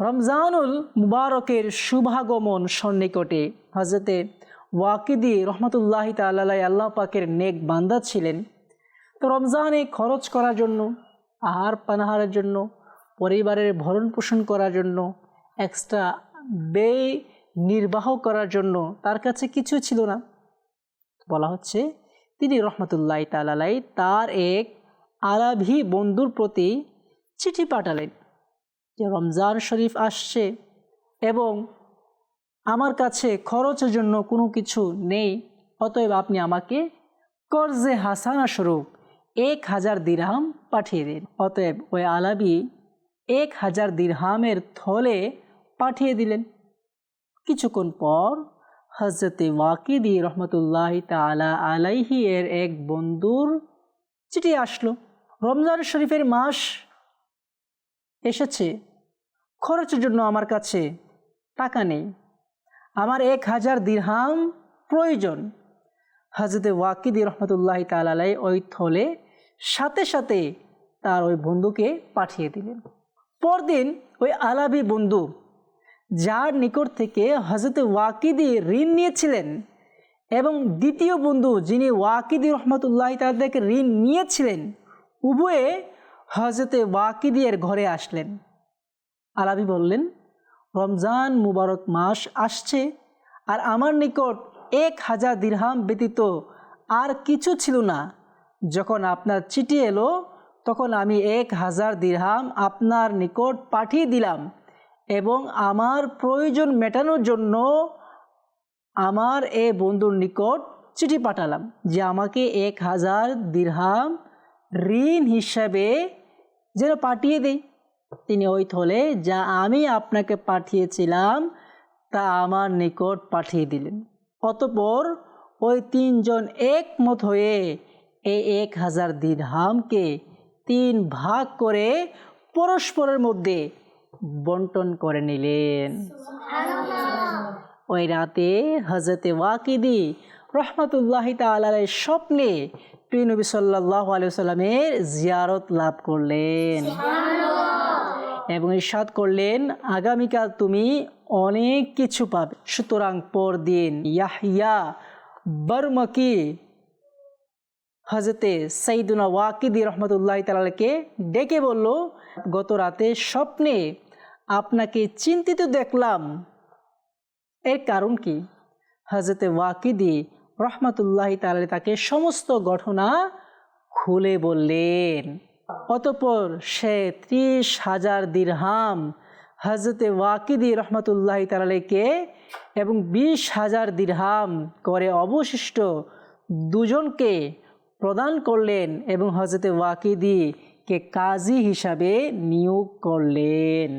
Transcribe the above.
রমজানুল মুবারকের শুভাগমন সন্নিকটে হজরতে ওয়াকিদি রহমতুল্লাহ তাল্লাহ আল্লাহ পাকের নেক বান্দা ছিলেন। তো রমজানে খরচ করার জন্য, আহার পানাহারের জন্য, পরিবারের ভরণ পোষণ করার জন্য এক্সট্রা ব্যয় নির্বাহ করার জন্য তার কাছে কিছু ছিল না। বলা হচ্ছে তিনি রহমতুল্লাহ তালাই তার এক আলাভি বন্ধুর প্রতি চিঠি পাঠালেন। যে রমজান শরীফ আসছে এবং আমার কাছে খরচের জন্য কোনো কিছু নেই, অতএব আপনি আমাকে কর্জে হাসানা স্বরূপ এক হাজার দিরহাম পাঠিয়ে দিন। অতএব ওই আলাবি এক হাজার দিরহামের থলে পাঠিয়ে দিলেন। কিছুক্ষণ পর হজরতে ওয়াকিদি রহমতুল্লাহ তালা আলাইহি এর এক বন্ধুর চিঠি আসলো। রমজান শরীফের মাস এসেছে। খরচের জন্য আমার কাছে টাকা নেই। আমার এক হাজার দিরহাম প্রয়োজন। হজরতে ওয়াকিদি রহমতুল্লাহ তালাই ওই থলে সাথে সাথে তার ওই বন্ধুকে পাঠিয়ে দিলেন। পরদিন ওই আলাবি বন্ধু যার নিকট থেকে হজরত ওয়াকিদি ঋণ নিয়েছিলেন এবং দ্বিতীয় বন্ধু যিনি ওয়াকিদি রহমতুল্লাহ তাদেরকে ঋণ নিয়েছিলেন, উভয়ে হজরতে ওয়াকিদিয়ের ঘরে আসলেন। আলাবি বললেন, রমজান মুবারক মাস আসছে আর আমার নিকট এক হাজার দিরহাম ব্যতীত আর কিছু ছিল না। যখন আপনার চিঠি এলো, তখন আমি এক হাজার দিরহাম আপনার নিকট পাঠিয়ে দিলাম এবং আমার প্রয়োজন মেটানোর জন্য আমার এ বন্ধুর নিকট চিঠি পাঠালাম যে আমাকে এক হাজার দিরহাম ঋণ হিসাবে যেন পাঠিয়ে দেয় তিনি ওই থলে যা আমি আপনাকে পাঠিয়েছিলাম তা আমার নিকট পাঠিয়ে দিলেন। অতপর ওই তিনজন একমত হয়ে এই এক হাজার দিরহামকে তিন ভাগ করে পরস্পরের মধ্যে বন্টন করে নিলেন। ওই রাতে হজরতে ওয়াকিদি রহমতুল্লাহ তালের স্বপ্নে প্রিয় নবী সাল্লাহ আলিয়াল্লামের জিয়ারত লাভ করলেন। এবং ইসাদ করলেন আগামীকাল তুমি অনেক কিছু পাবে। সুতরাং পরদিন ইয়াহিয়া বর্মকি হজরতে সঈদুনা ওয়াকিদি রহমতুল্লাহ তালাকে ডেকে বলল গত রাতে স্বপ্নে আপনাকে চিন্তিত দেখলাম। এর কারণ কি? হজরতে ওয়াকিদি রহমতুল্লাহ তালা তাকে সমস্ত ঘটনা খুলে বললেন। অতপর সে ত্রিশ হাজার দিরহাম হজরতে ওয়াকিদি রহমতুল্লাহ তালাকে এবং বিশ হাজার দিরহাম করে অবশিষ্ট দুজনকে প্রদান করলেন এবং হজরতে ওয়াকিদিকে কাজী হিসাবে নিয়োগ করলেন।